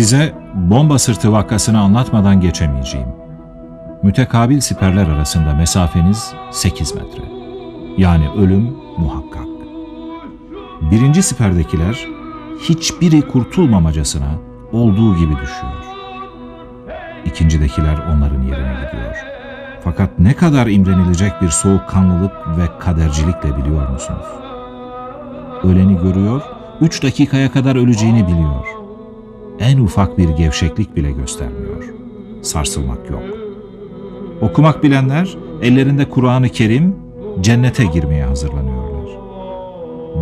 Size bomba sırtı vakasını anlatmadan geçemeyeceğim. Mütekabil siperler arasında mesafeniz 8 metre. Yani ölüm muhakkak. Birinci siperdekiler hiçbiri kurtulmamacasına olduğu gibi düşüyor. İkincidekiler onların yerine gidiyor. Fakat ne kadar imrenilecek bir soğukkanlılık ve kadercilikle biliyor musunuz? Öleni görüyor, üç dakikaya kadar öleceğini biliyor. En ufak bir gevşeklik bile göstermiyor. Sarsılmak yok. Okumak bilenler ellerinde Kur'an-ı Kerim cennete girmeye hazırlanıyorlar.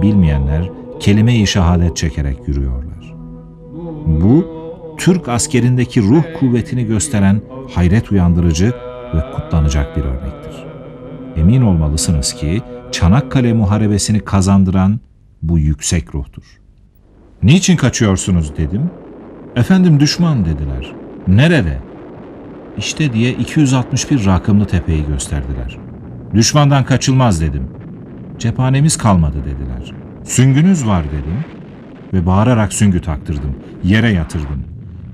Bilmeyenler kelime-i şehadet çekerek yürüyorlar. Bu Türk askerindeki ruh kuvvetini gösteren hayret uyandırıcı ve kutlanacak bir örnektir. Emin olmalısınız ki Çanakkale Muharebesini kazandıran bu yüksek ruhtur. Niçin kaçıyorsunuz dedim. Efendim düşman dediler. Nerede? İşte diye 261 rakımlı tepeyi gösterdiler. Düşmandan kaçılmaz dedim. Cephanemiz kalmadı dediler. Süngünüz var dedim ve bağırarak süngü taktırdım. Yere yatırdım.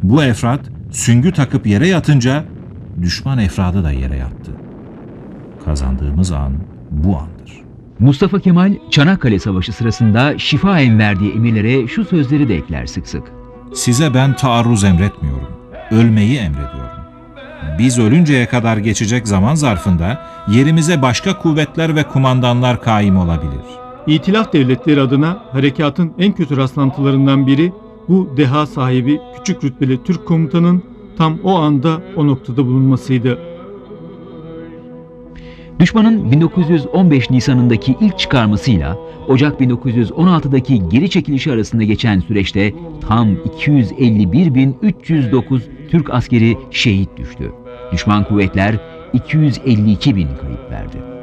Bu efrat süngü takıp yere yatınca düşman efradı da yere yattı. Kazandığımız an bu andır. Mustafa Kemal Çanakkale Savaşı sırasında şifaen verdiği emirlere şu sözleri de ekler sık sık. Size ben taarruz emretmiyorum. Ölmeyi emrediyorum. Biz ölünceye kadar geçecek zaman zarfında yerimize başka kuvvetler ve kumandanlar kaim olabilir. İtilaf devletleri adına harekatın en kötü rastlantılarından biri bu deha sahibi küçük rütbeli Türk komutanın tam o anda o noktada bulunmasıydı. Düşmanın 1915 Nisan'ındaki ilk çıkarmasıyla Ocak 1916'daki geri çekilişi arasında geçen süreçte tam 251.309 Türk askeri şehit düştü. Düşman kuvvetler 252 bin kayıp verdi.